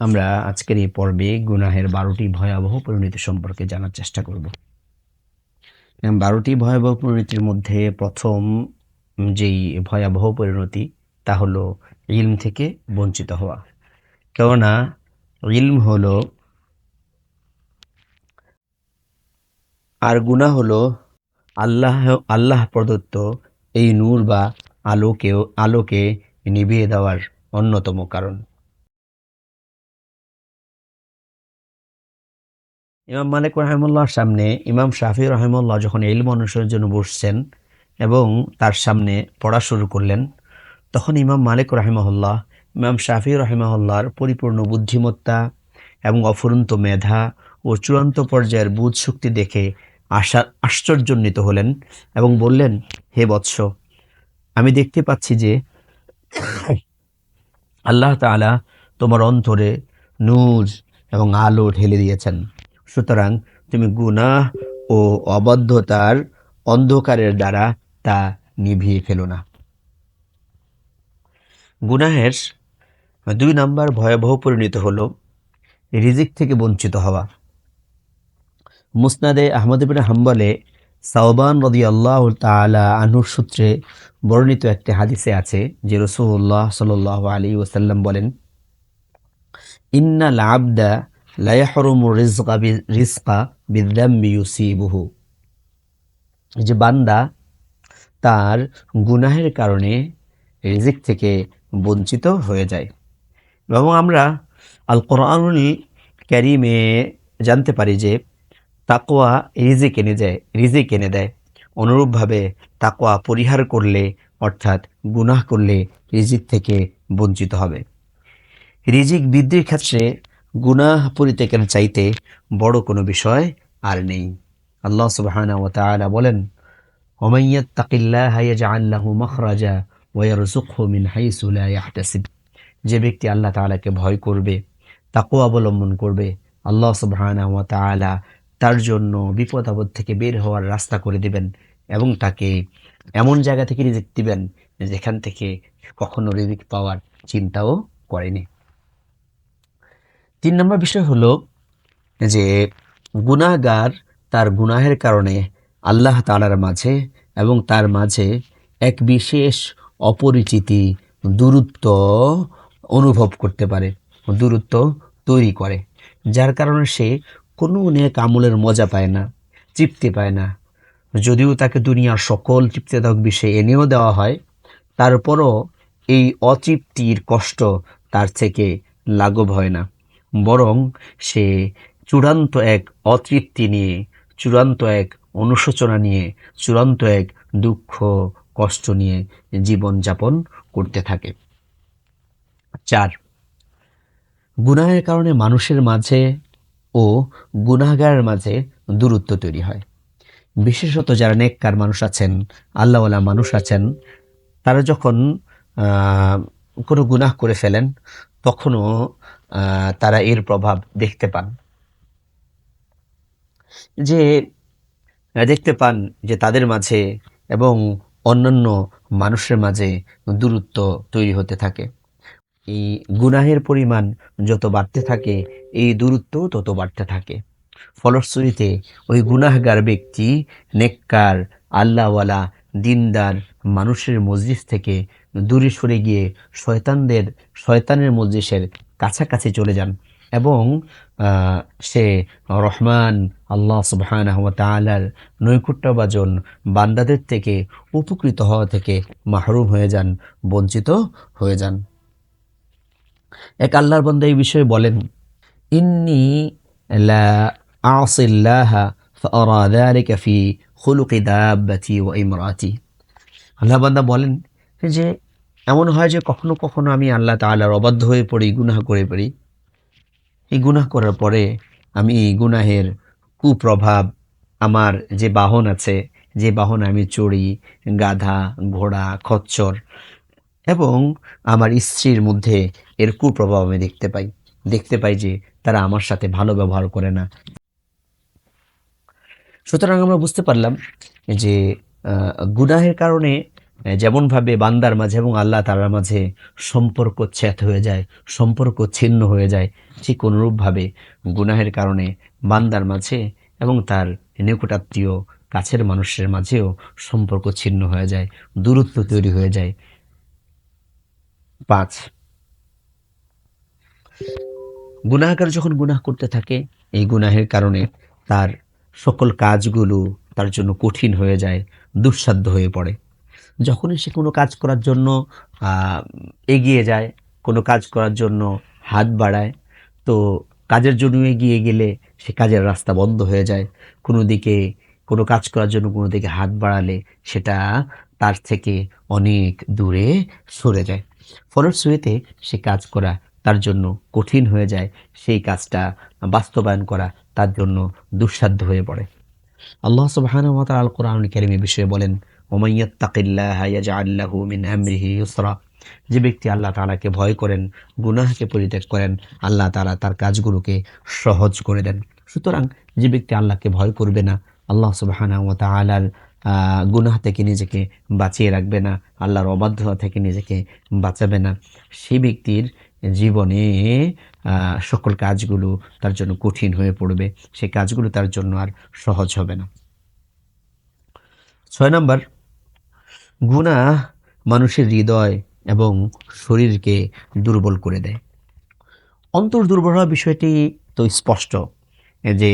আমরা আজকের এই পর্বে গুনাহের বারোটি ভয়াবহ পরিণতি সম্পর্কে জানার চেষ্টা করব। বারোটি ভয়াবহ পরিণতির মধ্যে প্রথম যেই ভয়াবহ পরিণতি, তা হলো ইলম থেকে বঞ্চিত হওয়া। কেননা ইলম হলো, আর গুনাহ হলো আল্লাহ আল্লাহ প্রদত্ত এই নূর বা আলোকেও, আলোকে নিভিয়ে দেওয়ার অন্যতম কারণ। ইমাম মালিক রহমুল্লাহর সামনে, ইমাম শাফি রহমুল্লাহ যখন ইলম অনুসরণের জন্য বসছেন এবং তার সামনে পড়া শুরু করলেন, তখন ইমাম মালিক রহমহল্লাহ, ইমাম শাফি রহমহল্লার পরিপূর্ণ বুদ্ধিমত্তা এবং অফুরন্ত মেধা ও চূড়ান্ত পর্যায়ের বুধ শক্তি দেখে আশা আশ্চর্যান্বিত হলেন এবং বললেন, হে বৎস, আমি দেখতে পাচ্ছি যে আল্লাহ তাআলা তোমার অন্তরে নূর এবং আলো ঢেলে দিয়েছেন। সুতরাং তুমি গুনাহ ও অবদ্ধতার অন্ধকারের দ্বারা তা নিভিয়ে ফেলো না। গুনাহের দুই নাম্বার ভয়াবহ পরিণত হলো রিজিক থেকে বঞ্চিত হওয়া। মুসনাদে আহমদ ইবিন হাম্বলে সাওবান রদি আল্লাহ তালা আনুর সূত্রে বর্ণিত একটি হাদিসে আছে যে রসুল্লাহ সাল আলী ওসাল্লাম বলেন, ইন্নাল আবদা রিজকা যে বান্দা তার গুনাহের কারণে রিজিক থেকে বঞ্চিত হয়ে যায়। এবং আমরা আল কোরআনুল ক্যারিমে জানতে পারি যে তাকোয়া রিজিক এনে দেয়, রিজিক এনে দেয়। অনুরূপভাবে তাকোয়া পরিহার করলে অর্থাৎ গুনাহ করলে রিজিক থেকে বঞ্চিত হবে। রিজিক বৃদ্ধির ক্ষেত্রে গুনাহ পরিত্যাগের চাইতে বড় কোনো বিষয় আর নেই। আল্লাহ সুবাহানা বলেন আল্লাহ যে ব্যক্তি আল্লাহ তালাকে ভয় করবে তাকে অবলম্বন করবে, আল্লাহ সুবাহানা তার জন্য বিপদ আপদ থেকে বের হওয়ার রাস্তা করে দেবেন এবং তাকে এমন জায়গা থেকে রিজিক দিবেন যেখান থেকে কখনো রিজিক পাওয়ার চিন্তাও করেনি। তিন নম্বর বিষয় হলো যে গুনাহগার তার গুনাহের কারণে আল্লাহ তাআলার মাঝে এবং তার মাঝে এক বিশেষ অপরিচিতি, দূরত্ব অনুভব করতে পারে, দূরত্ব তৈরি করে, যার কারণে সে কোনো নেক আমলের মজা পায় না, তৃপ্তি পায় না। যদিও তাকে দুনিয়ার সকল তৃপ্তিদায়ক বিষয় এনেও দেওয়া হয়, তারপরও এই অতৃপ্তির কষ্ট তার থেকে লাঘব হয় না। বরং সে চূড়ান্ত এক অতৃপ্তি নিয়ে, চূড়ান্ত এক অনুশোচনা নিয়ে, চূড়ান্ত এক দুঃখ, কষ্ট নিয়ে জীবনযাপন করতে থাকে। চার, গুনাহের কারণে মানুষের মাঝে ও গুনাহগারের মাঝে দূরত্ব তৈরি হয়। বিশেষত যারা নেককার মানুষ আছেন, আল্লাহওয়ালা মানুষ আছেন, তারা যখন কোনো গুনাহ করে ফেলেন, তখনও তারা এর প্রভাব দেখতে পান। যে দেখতে পান যে তাদের মাঝে এবং অন্যান্য মানুষের মাঝে দূরত্ব তৈরি হতে থাকে। এই গুনাহের পরিমাণ যত বাড়তে থাকে, এই দূরত্ব তত বাড়তে থাকে। ফলশ্রুতিতে ওই গুনাহগার ব্যক্তি, নেককার, আল্লাহওয়ালা, দিনদার মানুষের মজলিস থেকে দূরে সরে গিয়ে শয়তানদের, শয়তানের মজলিসের কাছাকাছি চলে যান। এবং সে রহমান, আল্লাহ সুবহানাহু ওয়া তাআলার নৈকুট্যবাজন বান্দাদের থেকে, উপকৃত হওয়া থেকে মাহরুম হয়ে যান, বঞ্চিত হয়ে যান। এক আল্লাহর বান্দা এই বিষয়ে বলেন, ইন্নি আসিল্লাহা ফি খুলুকি দাব্বাতি ওয়া ইমরাতি। আল্লাহ বান্দা বলেন যে এমন হয় যে কখনো কখনো আমি আল্লাহ তাআলার অবাধ্য হয়ে পড়ি, গুনাহ করে পড়ি। এই গুনাহ করার পরে আমি এই গুনাহের কুপ্রভাব, আমার যে বাহন আছে, যে বাহন আমি চড়ি, গাধা, ঘোড়া, খচ্চর এবং আমার স্ত্রীর মধ্যে এর কুপ্রভাব আমি দেখতে পাই। দেখতে পাই যে তারা আমার সাথে ভালো ব্যবহার করে না। সুতরাং আমরা বুঝতে পারলাম যে গুনাহের কারণে যেমনভাবে বান্দার মাঝে এবং আল্লাহ তালার মাঝে সম্পর্ক ছেদ হয়ে যায়, সম্পর্ক ছিন্ন হয়ে যায়, ঠিক অনুরূপভাবে গুনাহের কারণে বান্দার মাঝে এবং তার নিকটাত্মীয় কাছের মানুষের মাঝেও সম্পর্ক ছিন্ন হয়ে যায়, দূরত্ব তৈরি হয়ে যায়। পাঁচ, গুনাহগার যখন গুনাহ করতে থাকে, এই গুনাহের কারণে তার সকল কাজগুলো তার জন্য কঠিন হয়ে যায়, দুঃসাধ্য হয়ে পড়ে। যখনই সে কোনো কাজ করার জন্য এগিয়ে যায়, কোনো কাজ করার জন্য হাত বাড়ায়, তো কাজের জন্য এগিয়ে গেলে সে কাজের রাস্তা বন্ধ হয়ে যায়। কোনো দিকে কোনো কাজ করার জন্য কোনো দিকে হাত বাড়ালে সেটা তার থেকে অনেক দূরে সরে যায়। ফলশ্রুতিতে সে কাজ করা তার জন্য কঠিন হয়ে যায়, সেই কাজটা বাস্তবায়ন করা তার জন্য দুঃসাধ্য হয়ে পড়ে। আল্লাহ তাআলা আল কোরআন কারীমের বিষয়ে বলেন যে ব্যক্তি আল্লাহ তাআলাকে ভয় করেন গুনাহকে পরিত্যাগ করেন আল্লাহ তাআলা তার কাজগুলোকে সহজ করে দেন। সুতরাং যে ব্যক্তি আল্লাহকে ভয় করবে না আল্লাহ সুবহানাহু ওয়া তাআলার আহ, গুনাহ থেকে নিজেকে বাঁচিয়ে রাখবে না আল্লাহর অবাধ্যতা থেকে নিজেকে বাঁচাবে না। সেই ব্যক্তির জীবনে সকল কাজগুলো তার জন্য কঠিন হয়ে পড়বে। সে কাজগুলো তার জন্য আর সহজ হবে না। ছয় নম্বর গুনাহ মানুষের হৃদয় এবং শরীরকে দুর্বল করে দেয়। অন্তর দুর্বল হওয়ার বিষয়টি তো স্পষ্ট যে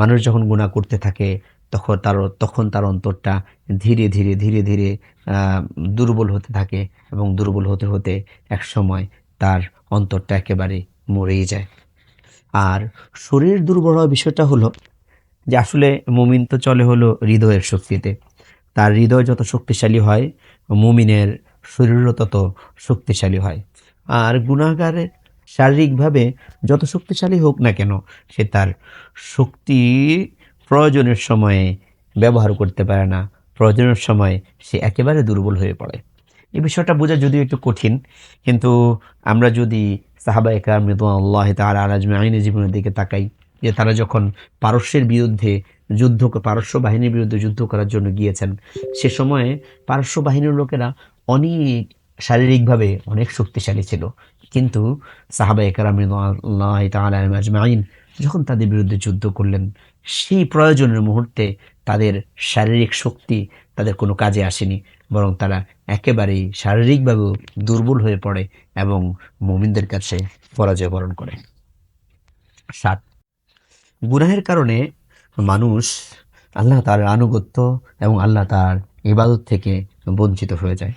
মানুষ যখন গুনাহ করতে থাকে, তখন তার তখন তার অন্তরটা ধীরে ধীরে ধীরে ধীরে দুর্বল হতে থাকে এবং দুর্বল হতে হতে এক সময় তার অন্তরটা একেবারে মরেই যায়। আর শরীর দুর্বল হওয়ার বিষয়টা হলো যে, আসলে মুমিন তো চলে হলো হৃদয়ের শক্তিতে। তার হৃদয় যত শক্তিশালী হয়, মুমিনের শরীরও তত শক্তিশালী হয়। আর গুণাগারের শারীরিকভাবে যত শক্তিশালী হোক না কেন, সে তার শক্তি প্রয়োজনের সময়ে ব্যবহার করতে পারে না। প্রয়োজনের সময় সে একেবারে দুর্বল হয়ে পড়ে। এই বিষয়টা বোঝা যদিও একটু কঠিন, কিন্তু আমরা যদি সাহাবা একরাম আল্লাহ তালা আলাজমে আইনের জীবনের দিকে তাকাই যে তারা যখন পারস্যের বিরুদ্ধে যুদ্ধ পারস্য বাহিনীর বিরুদ্ধে যুদ্ধ করার জন্য গিয়েছেন, সে সময়ে পারস্য বাহিনীর লোকেরা অনেক শারীরিকভাবে অনেক শক্তিশালী ছিল। কিন্তু সাহাবা একরাম আজমাইন যখন তাদের বিরুদ্ধে যুদ্ধ করলেন, সেই প্রয়োজনের মুহূর্তে তাদের শারীরিক শক্তি তাদের কোনো কাজে আসেনি, বরং তারা একেবারেই শারীরিকভাবেও দুর্বল হয়ে পড়ে এবং মুমিনদের কাছে পরাজয় বরণ করে। সাত গুনাহের কারণে মানুষ আল্লাহ তার আনুগত্য এবং আল্লাহ তার ইবাদত থেকে বঞ্চিত হয়ে যায়।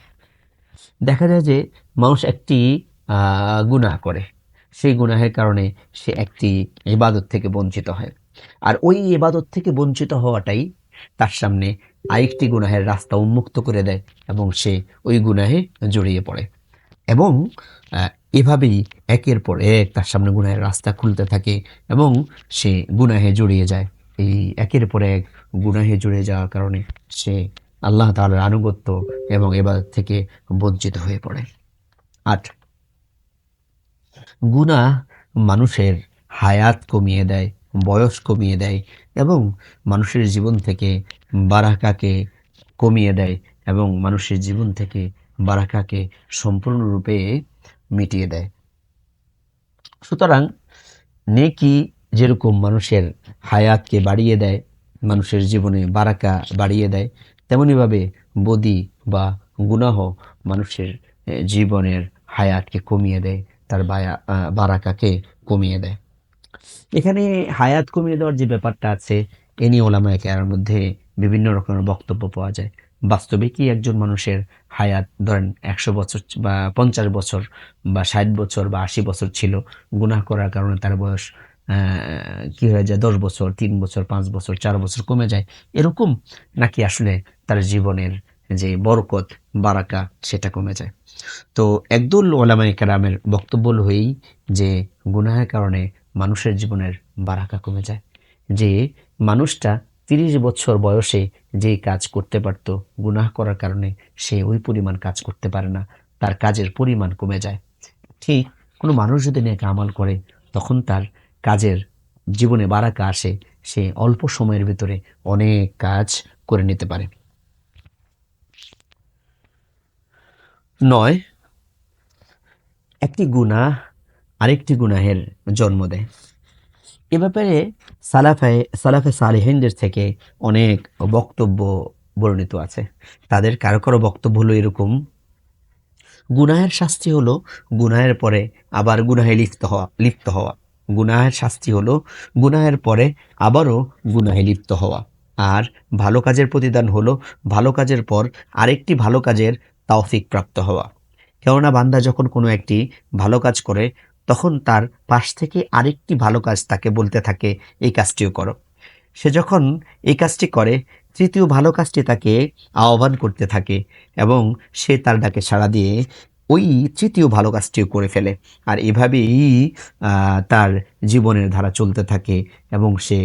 দেখা যায় যে মানুষ একটি গুনাহ করে। সেই গুনাহের কারণে সে একটি ইবাদত থেকে বঞ্চিত হয়। আর ওই ইবাদত থেকে বঞ্চিত হওয়াটাই তার সামনে আরেকটি গুনাহের রাস্তা উন্মুক্ত করে দেয় এবং সে ওই গুনাহে জড়িয়ে পড়ে। এবং এভাবেই একের পর এক তার সামনে গুনাহের রাস্তা খুলতে থাকে এবং সে গুনাহে জড়িয়ে যায়। এই একের পর এক গুনাহে জড়িয়ে যাওয়ার কারণে সে আল্লাহ তাআলার আনুগত্য এবং এবার থেকে বঞ্চিত হয়ে পড়ে। আট। গুনাহ মানুষের হায়াত কমিয়ে দেয়, বয়স কমিয়ে দেয় এবং মানুষের জীবন থেকে বারাকাকে কমিয়ে দেয় এবং মানুষের জীবন থেকে বারাকাকে সম্পূর্ণরূপে মিটিয়ে দেয়। সুতরাং নেকি যেরকম মানুষের হায়াতকে বাড়িয়ে দেয়, মানুষের জীবনে বারাকা বাড়িয়ে দেয়, তেমনিভাবে বদি বা গুনাহ মানুষের জীবনের হায়াতকে কমিয়ে দেয়, তার বায়া বারাকাকে কমিয়ে দেয়। এখানে হায়াত কমিয়ে দেওয়ার যে ব্যাপারটা আছে, এ নিয়ে ওলামা এর মধ্যে বিভিন্ন রকমের বক্তব্য পাওয়া যায়। বাস্তবে কি একজন মানুষের হায়াত, ধরেন একশো বছর বা পঞ্চাশ বছর বা ষাট বছর বা আশি বছর ছিল, গুনাহ করার কারণে তার বয়স কি হয়ে যায়, দশ বছর, তিন বছর, পাঁচ বছর, চার বছর কমে যায়। এরকম নাকি আসলে তার জীবনের যে বরকত, বারাকা, সেটা কমে যায়? তো একদল ওলামাই কেরামের বক্তব্য হয়েই যে, গুনাহের কারণে মানুষের জীবনের বারাকা কমে যায়। যে মানুষটা তিরিশ বছর বয়সে যেই কাজ করতে পারত, গুনাহ করার কারণে সে ওই পরিমাণ কাজ করতে পারে না, তার কাজের পরিমাণ কমে যায়। ঠিক কোনো মানুষ যদি নেক আমাল করে, তখন তার কাজের জীবনে বারাকা আসে, সে অল্প সময়ের ভিতরে অনেক কাজ করে নিতে পারে। নয়, একটি গুনাহ আরেকটি গুনাহের জন্ম দেয়। এ ব্যাপারে সালাফে সালাফে সালেহিনদের থেকে অনেক বক্তব্য বর্ণিত আছে। তাদের কারও কারও বক্তব্য হলো এরকম, গুনাহের শাস্তি হলো গুনাহের পরে আবার গুনাহে লিপ্ত হওয়া লিপ্ত হওয়া। গুনাহের শাস্তি হলো গুনাহের পরে আবারও গুনাহে লিপ্ত হওয়া। আর ভালো কাজের প্রতিদান হলো ভালো কাজের পর আরেকটি ভালো কাজের তাওফিক প্রাপ্ত হওয়া। কেননা বান্দা যখন কোনো একটি ভালো কাজ করে তখন তার পাশ থেকে আরেকটি ভালো কাজ তাকে বলতে থাকে, এই কাজটিও করো। সে যখন এই কাজটি করে, তৃতীয় ভালো কাজটি তাকে আহ্বান করতে থাকে এবং সে তার ডাকে সাড়া দিয়ে ওই তৃতীয় ভালো কাজটিও করে ফেলে। আর এভাবেই তার জীবনের ধারা চলতে থাকে এবং সে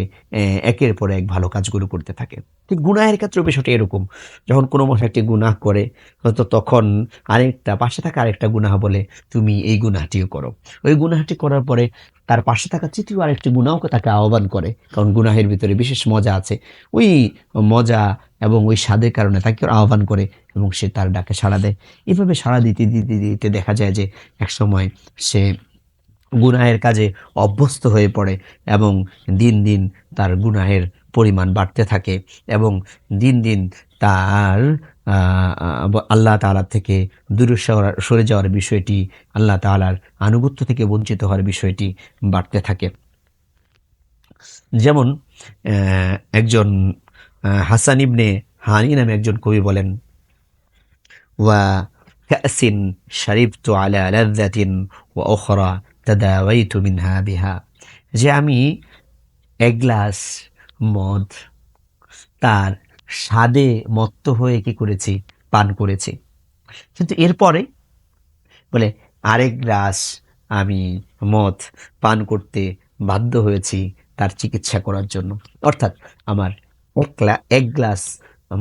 একের পর এক ভালো কাজগুলো করতে থাকে। ঠিক গুনাহের ক্ষেত্রে বিষয়টা এরকম। যখন কোনো মানুষ একটি গুনাহ করে, হয়তো তখন আরেকটা, পাশে থাকা আরেকটা গুনাহ বলে, তুমি এই গুনাহটিও করো। ওই গুনাহটি করার পরে তার পাশে থাকা তৃতীয় আরেকটি গুনাহকে তাকে আহ্বান করে। কারণ গুনাহের ভিতরে বিশেষ মজা আছে। ওই মজা এবং ওই স্বাদের কারণে তাকে আহ্বান করে এবং সে তার ডাকে সাড়া দেয়। এভাবে সাড়া দিতে দিতে দিতে দেখা যায় যে একসময় সে গুনাহের কাজে অভ্যস্ত হয়ে পড়ে এবং দিন দিন তার গুনাহের পরিমাণ বাড়তে থাকে এবং দিন দিন তার আল্লাহ তালার থেকে দূরে সরে যাওয়ার বিষয়টি, আল্লাহ তালার আনুগত্য থেকে বঞ্চিত হওয়ার বিষয়টি বাড়তে থাকে। যেমন একজন হাসান ইবনে হানি নামে একজন কবি বলেন, ওয়া কাসিন শারিবতু আলা বিহা। যে আমি এক গ্লাস মদ, তার স্বাদে মত্ত হয়ে কি করেছি? পান করেছি। কিন্তু এরপরে বলে, আরেক গ্লাস আমি মদ পান করতে বাধ্য হয়েছি তার চিকিৎসা করার জন্য। অর্থাৎ আমার এক গ্লাস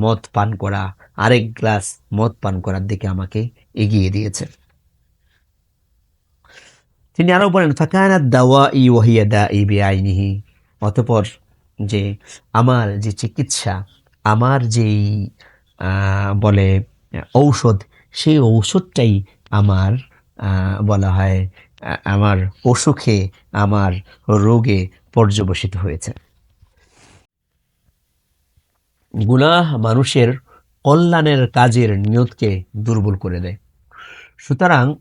মদ পান করা, আরেক গ্লাস মদ পান করার দিকে আমাকে এগিয়ে দিয়েছে। তিনি আরও বলেন ফাকানাত দাওয়া ই ওহিয়া দা ই বেআইনিহি। অতপর যে আমার যে চিকিৎসা, আমার যেই বলে, ঔষধ, সেই ঔষধটাই আমার বলা হয় আমার অসুখে, আমার রোগে পর্যবসিত হয়েছে। গুনাহ মানুষের কল্যাণের কাজের নিয়তকে দুর্বল করে দেয়। সুতরাং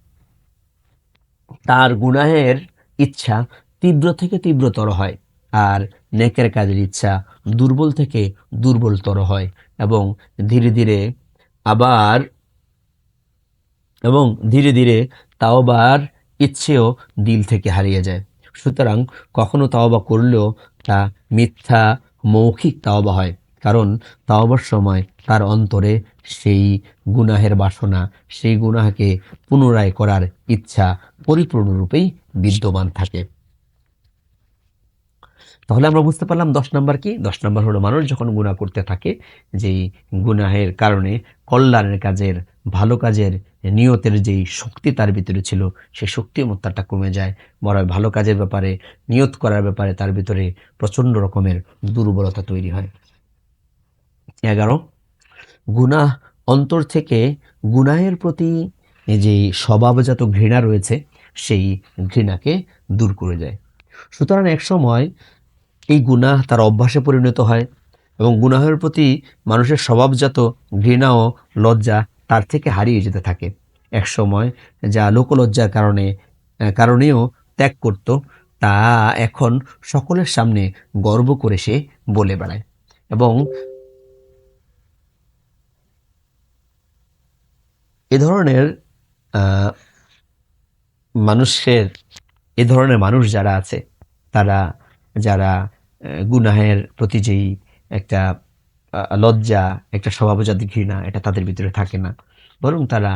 তার গুনাহের ইচ্ছা তীব্র থেকে তীব্রতর হয় আর নেকের কাজের ইচ্ছা দুর্বল থেকে দুর্বলতর হয় এবং ধীরে ধীরে আবার এবং ধীরে ধীরে তাওবার ইচ্ছেও দিল থেকে হারিয়ে যায়। সুতরাং কখনো তাওবা করলেও তা মিথ্যা, মৌখিক তাওবা হয়। কারণ তাওবার সময় তার অন্তরে সেই গুনাহের বাসনা, সেই গুনাহকে পুনরায় করার ইচ্ছা পরিপূর্ণরূপেই বিদ্যমান থাকে। তাহলে আমরা বুঝতে পারলাম দশ নাম্বার কি? দশ নাম্বার হলো মানুষ যখন গুনাহ করতে থাকে, যেই গুনাহের কারণে কল্যাণের কাজের, ভালো কাজের, নিয়তের যেই শক্তি তার ভিতরে ছিল, সেই শক্তি মত্তাটা কমে যায়। বড় ভালো কাজের ব্যাপারে, নিয়ত করার ব্যাপারে তার ভিতরে প্রচণ্ড রকমের দুর্বলতা তৈরি হয়। এগারো গুনাহ অন্তর থেকে গুনাহের প্রতি যে স্বভাবজাত ঘৃণা রয়েছে, সেই ঘৃণাকে দূর করে যায় সুতরাং এক সময় এই গুনাহ তার অভ্যাসে পরিণত হয় এবং গুনাহের প্রতি মানুষের স্বভাবজাত ঘৃণা ও লজ্জা তার থেকে হারিয়ে যেতে থাকে। এক সময় যা লোকলজ্জার কারণে কারণেও ত্যাগ করত, তা এখন সকলের সামনে গর্ব করে সে বলে বেড়ায়। এবং এ ধরনের মানুষের, এ ধরনের মানুষ যারা আছে, তারা, যারা গুনাহের প্রতি যেই একটা লজ্জা, একটা স্বভাবজাত ঘৃণা, এটা তাদের ভিতরে থাকে না। বরং তারা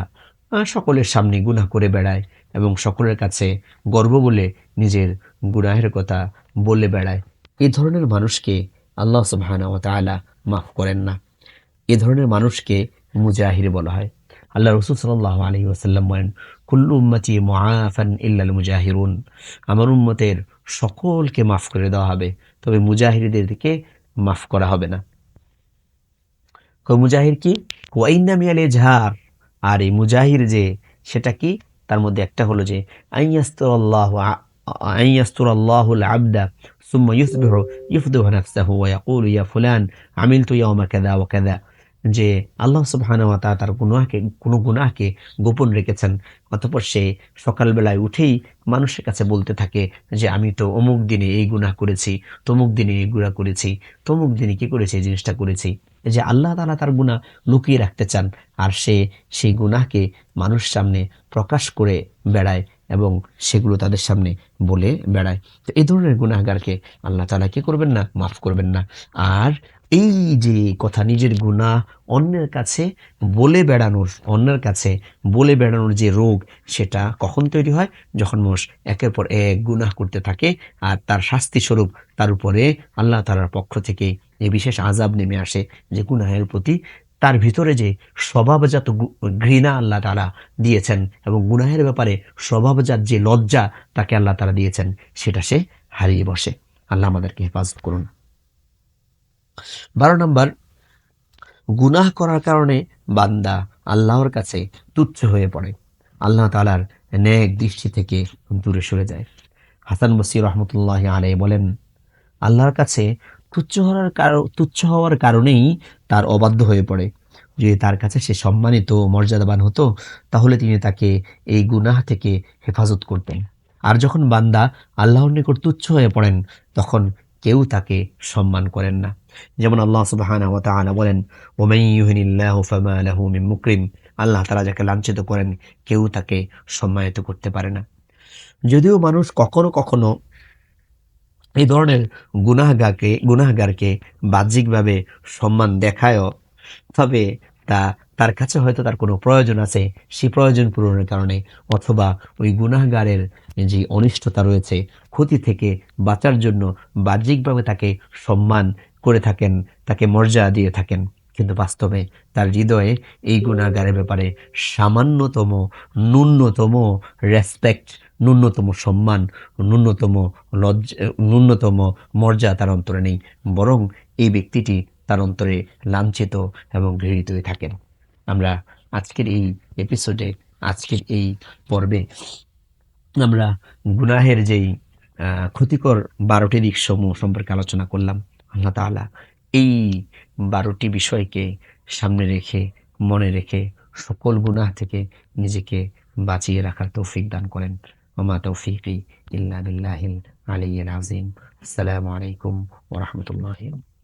সকলের সামনে গুনাহ করে বেড়ায় এবং সকলের কাছে গর্ব বলে নিজের গুনাহের কথা বলে বেড়ায়। এ ধরনের মানুষকে আল্লাহ সুবহানাহু ওয়া তাআলা মাফ করেন না। এ ধরনের মানুষকে মুজাহির বলা হয়। আল্লাহ রসুল সাল্লাহ আলী বলেন, কুল্লু ইল্লাল মুজাহিরুন আমার উম্মতের সকলকে মাফ করে দেওয়া হবে, তবে মুজাহিরদেরকে মাফ করা হবে না। মুজাহির কি? ওয়াইন্না মিয়াল এজহার আর এই মুজাহির যে, সেটা কি? তার মধ্যে একটা হলো যে আইয়াস্তুরাল্লাহু আ- আইয়াস্তুরাল্লাহুল আবদা সুম্মা ইউসবিহু ইফদুহু নাফসাহু ওয়া ইয়াকুলু ইয়া ফুলান আমিলতু ইয়াওমা কাযা ওয়া কাযা। যে আল্লাহ সুবহানাহু ওয়া তার গুনাহকে, কোনো গুনাহকে গোপন রেখেছেন। অতঃপর সে সকালবেলায় উঠেই মানুষের কাছে বলতে থাকে যে, আমি তো অমুক দিনে এই গুনাহ করেছি, তমুক দিনে এই গুনাহ করেছি, তমুক দিনে কি করেছি, এই জিনিসটা করেছি? যে আল্লাহ তাআলা তার গুনাহ লুকিয়ে রাখতে চান, আর সে সেই গুনাহকে মানুষ সামনে প্রকাশ করে বেড়ায়। এবং সেগুলো তাদের সামনে বলে বেড়ায়। তো এই ধরনের গুনাহগারকে আল্লাহ তাআলা কি করবেন না? মাফ করবেন না। আর এই যে কথা নিজের গুনাহ অন্যের কাছে বলে বেড়ানোর, অন্যের কাছে বলে বেড়ানোর যে রোগ, সেটা কখন তৈরি হয়? যখন মানুষ একের পর এক গুনাহ করতে থাকে আর তার শাস্তি স্বরূপ তার উপরে আল্লাহ তালার পক্ষ থেকে যে বিশেষ আজাব নেমে আসে যে গুনাহের প্রতি তার ভিতরে যে স্বভাবজাত ঘৃণা আল্লাহ তালা দিয়েছেন এবং গুনাহের ব্যাপারে স্বভাবজাত যে লজ্জা তাকে আল্লাহ তালা দিয়েছেন, সেটা সে হারিয়ে বসে। আল্লাহ আমাদেরকে হেফাজত করুন। বারো নম্বর, গুনাহ করার কারণে বান্দা আল্লাহর কাছে তুচ্ছ হয়ে পড়ে। আল্লাহ তালার ন্যাক দৃষ্টি থেকে দূরে সরে যায়। হাসান বসির রহমতুল্লাহ আলাই বলেন, আল্লাহর কাছে তুচ্ছ হওয়ার কারণ তুচ্ছ হওয়ার কারণেই তার অবাধ্য হয়ে পড়ে। যদি তার কাছে সে সম্মানিত, মর্যাদাবান হতো, তাহলে তিনি তাকে এই গুনাহ থেকে হেফাজত করতেন। আর যখন বান্দা আল্লাহর নিকট তুচ্ছ হয়ে পড়েন, তখন কেউ তাকে সম্মান করেন না। যেমন আল্লাহ তাআলা বলেন ফামা লাহু মুকরিম। আল্লাহ তাআলা যাকে লাঞ্ছিত করেন, কেউ তাকে সম্মানিত করতে পারে না। যদিও মানুষ কখনো কখনো এই ধরনের গুনাহগারকে গুনাহগারকে বাহ্যিকভাবে সম্মান দেখায়ও, তবে তা, তার কাছে হয়তো তার কোনো প্রয়োজন আছে সেই প্রয়োজন পূরণের কারণে, অথবা ওই গুনাহগারের যে অনিষ্টতা রয়েছে, ক্ষতি থেকে বাঁচার জন্য বাহ্যিকভাবে তাকে সম্মান করে থাকেন, তাকে মর্যাদা দিয়ে থাকেন। কিন্তু বাস্তবে তার হৃদয়ে এই গুণাগারের ব্যাপারে সামান্যতম, ন্যূনতম রেসপেক্ট ন্যূনতম সম্মান, ন্যূনতম লজ্জা ন্যূনতম মর্যাদা তার অন্তরে নেই। বরং এই ব্যক্তিটি তার অন্তরে লাঞ্ছিত এবং ঘৃণিত হয়ে থাকেন। আমরা আজকের এই এপিসোডে আজকের এই পর্বে আমরা গুনাহের যেই ক্ষতিকর বারোটি দিক সমূহ সম্পর্কে আলোচনা করলাম। আল্লাহ তাআলা এই বারোটি বিষয়কে সামনে রেখে, মনে রেখে সকল গুনাহ থেকে নিজেকে বাঁচিয়ে রাখার তৌফিক দান করেন। وما توفيقي إلا بالله العلي العظيم. السلام عليكم ورحمة الله وبركاته.